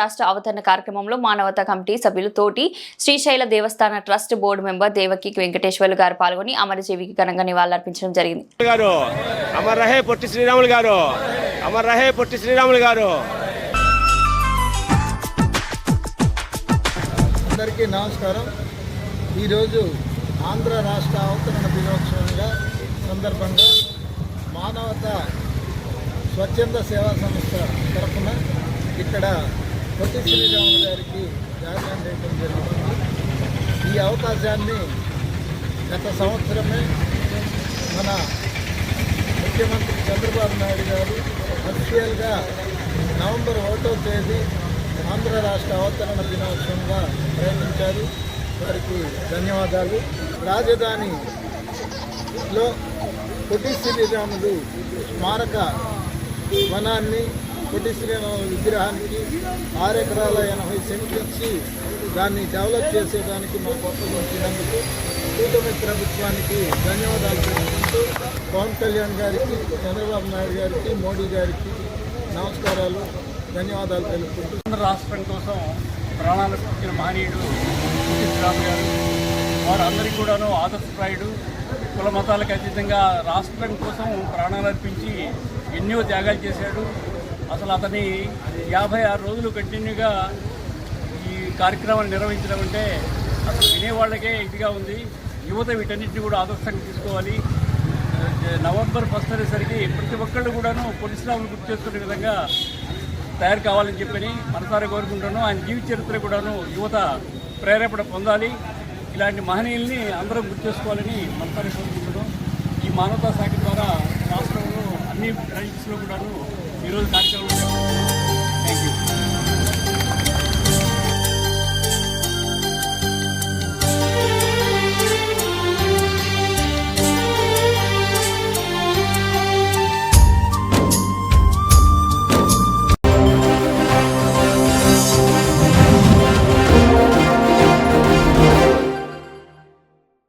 రాష్ట్ర అవతరణ కార్యక్రమంలో మానవతా కమిటీ సభ్యులు తోటి శ్రీశైల దేవస్థాన trust board member Devaki Venkateswarlu గారు పాల్గొని అమరజీవికి ఘనంగా నివాళులర్పించడం జరిగింది. గారు అమర్ రహే పొట్టి శ్రీరాములు గారు అమర్ రహే పొట్టి శ్రీరాములు గారు. అందరికీ నమస్కారం. ఈరోజు ఆంధ్ర రాష్ట్ర అవతరణ దినోత్సవంగా సందర్భంగా మానవత స్వచ్ఛంద సేవా సంస్థ తరఫున ఇక్కడ పొట్టి శ్రీరాములు గారికి ధ్యానం చేయడం జరుగుతుంది. ఈ అవకాశాన్ని గత సంవత్సరమే మన ముఖ్యమంత్రి చంద్రబాబు నాయుడు గారు అఫీషియల్గా నవంబర్ ఒకటో తేదీ ఆంధ్ర రాష్ట్ర అవతరణ దినోత్సవంగా ప్రయత్నించారు వారికి ధన్యవాదాలు. రాజధానిలో పొట్టి శ్రీరాములు స్మారక వనాన్ని పొట్టి శ్రీరాములు విగ్రహానికి ఆరు ఎకరాల ఎనభై సెంట్లు ఇచ్చి దాన్ని డెవలప్ చేసేదానికి మా కొత్త వచ్చినందుకు కూటమి ప్రభుత్వానికి ధన్యవాదాలు తెలుపుకుంటూ పవన్ కళ్యాణ్ గారికి చంద్రబాబు నాయుడు గారికి మోడీ గారికి నమస్కారాలు ధన్యవాదాలు తెలుపుకుంటూ. రాష్ట్రం కోసం ప్రాణాలు ఇచ్చిన మహనీయుడు పొట్టి శ్రీరామ్ గారు. వారందరికీ కూడాను ఆదర్శప్రాయుడు. కుల మతాలకు అతీతంగా రాష్ట్రం కోసం ప్రాణాలు అర్పించి ఎన్నో త్యాగాలు చేశాడు. అసలు అతని యాభై ఆరు రోజులు కంటిన్యూగా ఈ కార్యక్రమాన్ని నిర్వహించడం అంటే అసలు వినేవాళ్ళకే ఇదిగా ఉంది. యువత వీటన్నింటినీ కూడా ఆదర్శంగా తీసుకోవాలి. నవంబర్ ఫస్ట్ అనేసరికి ప్రతి ఒక్కళ్ళు కూడాను పొలిస్లాములు గుర్తు చేసుకునే విధంగా తయారు కావాలని చెప్పని మనసారి కోరుకుంటాను ఆయన జీవిత చరిత్ర కూడాను యువత ప్రేరేపణ పొందాలి. ఇలాంటి మహనీయుల్ని అందరం గుర్తు చేసుకోవాలని మనసారి కోరుకుంటున్నాం ఈ మానవతా శాఖ ద్వారా రాష్ట్రంలో అన్ని బ్రాంచెస్లో కూడాను ఈరోజు కార్యక్రమం